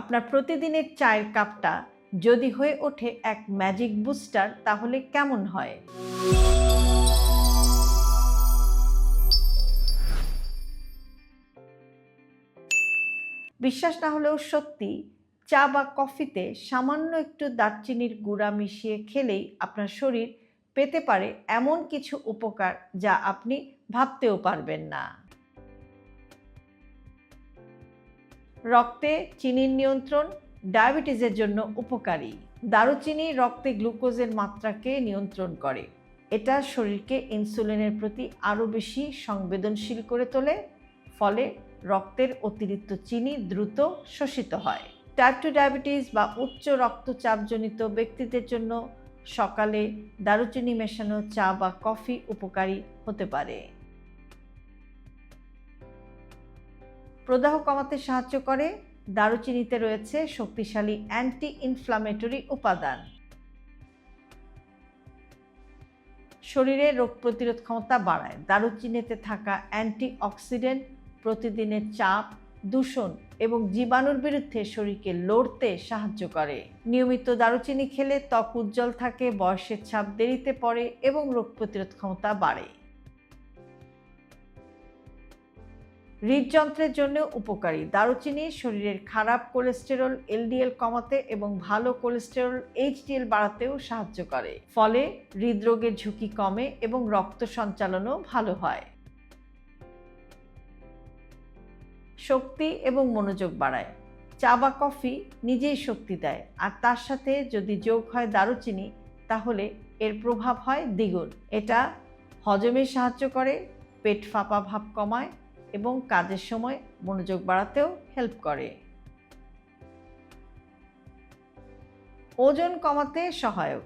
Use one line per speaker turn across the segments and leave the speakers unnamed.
আপনার প্রতিদিনের চায়ের কাপটা যদি হয়ে ওঠে এক ম্যাজিক বুস্টার তাহলে কেমন হয়? বিশ্বাস না হলেও সত্যি, চা বা কফিতে সামান্য একটু দারচিনির গুঁড়া মিশিয়ে খেলেই আপনার শরীর পেতে পারে এমন কিছু উপকার যা আপনি ভাবতেও পারবেন না। রক্তে চিনির নিয়ন্ত্রণ, ডায়াবেটিসের জন্য উপকারী। দারুচিনি রক্তে গ্লুকোজের মাত্রাকে নিয়ন্ত্রণ করে। এটা শরীরকে ইনসুলিনের প্রতি আরও বেশি সংবেদনশীল করে তোলে, ফলে রক্তের অতিরিক্ত চিনি দ্রুত শোষিত হয়। টাইপ টু ডায়াবেটিস বা উচ্চ রক্তচাপজনিত ব্যক্তিদের জন্য সকালে দারুচিনি মেশানো চা বা কফি উপকারী হতে পারে। প্রদাহ কমাতে সাহায্য করে। দারুচিনিতে রয়েছে শক্তিশালী অ্যান্টি ইনফ্লামেটরি উপাদান। শরীরে রোগ প্রতিরোধ ক্ষমতা বাড়ায়। দারুচিনিতে থাকা অ্যান্টি অক্সিডেন্ট প্রতিদিনের চাপ, দূষণ এবং জীবাণুর বিরুদ্ধে শরীরকে লড়তে সাহায্য করে। নিয়মিত দারুচিনি খেলে ত্বক উজ্জ্বল থাকে, বয়সের ছাপ দেরিতে পড়ে এবং রোগ প্রতিরোধ ক্ষমতা বাড়ে। হৃদযন্ত্রের জন্য উপকারী। দারুচিনি শরীরের খারাপ কোলেস্টেরল, এলডিএল কমাতে এবং ভালো কোলেস্টেরল, এইচডিএল বাড়াতেও সাহায্য করে। ফলে হৃদরোগের ঝুঁকি কমে এবং রক্ত সঞ্চালনও ভালো হয়। শক্তি এবং মনোযোগ বাড়ায়। চা বা কফি নিজেই শক্তি দেয়। আর তার সাথে যদি যোগ হয় দারুচিনি, তাহলে এর প্রভাব হয় দ্বিগুণ। এটা হজমে সাহায্য করে, পেট ফাঁপা ভাব কমায় এবং কাজের সময় মনোযোগ বাড়াতেও হেল্প করে। ওজন কমাতে সহায়ক।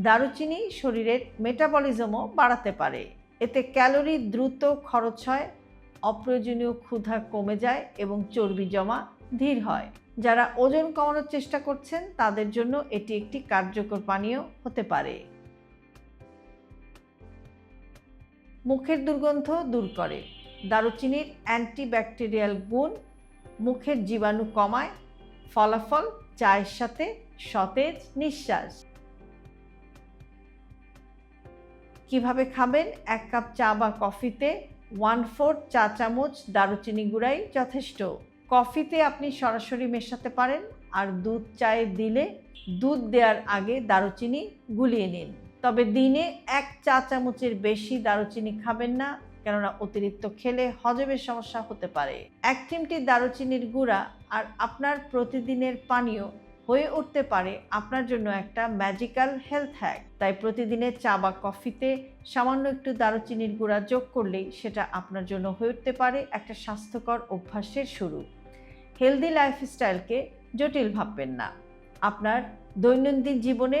দারুচিনি শরীরের মেটাবলিজমও বাড়াতে পারে। এতে ক্যালোরি দ্রুত খরচ হয়, অপ্রয়োজনীয় ক্ষুধা কমে যায় এবং চর্বি জমা ধীর হয়। যারা ওজন কমানোর চেষ্টা করছেন, তাদের জন্য এটি একটি কার্যকর পানীয় হতে পারে। মুখের দুর্গন্ধ দূর করে। দারুচিনির অ্যান্টিব্যাকটেরিয়াল গুণ, মুখের জীবাণু কমায়, ফলাফল চায়ের সাথে সতেজ নিঃশ্বাস। কীভাবে খাবেন? এক কাপ চা বা কফিতে ওয়ান ফোর চা চামচ দারুচিনি গুঁড়াই যথেষ্ট। কফিতে আপনি সরাসরি মেশাতে পারেন আর দুধ চায়ে দিলে দুধ দেওয়ার আগে দারুচিনি গুলিয়ে নিন। তবে দিনে এক চা চামচের বেশি দারুচিনি খাবেন না। কেননা অতিরিক্ত খেলে হজমের সমস্যা হতে পারে। এক চিমটি দারুচিনির গুঁড়া আর আপনার প্রতিদিনের পানীয় হয়ে উঠতে পারে আপনার জন্য একটা ম্যাজিক্যাল হেলথ হ্যাক তাই প্রতিদিনের চা বা কফিতে সামান্য একটু দারুচিনির গুঁড়া যোগ করলেই সেটা আপনার জন্য হয়ে উঠতে পারে একটা স্বাস্থ্যকর অভ্যাসের শুরু। হেলদি লাইফস্টাইলকে জটিল ভাববেন না। আপনার দৈনন্দিন জীবনে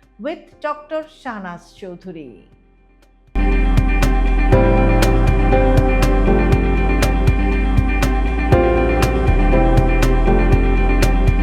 with doctor Shahnaz Chowdhury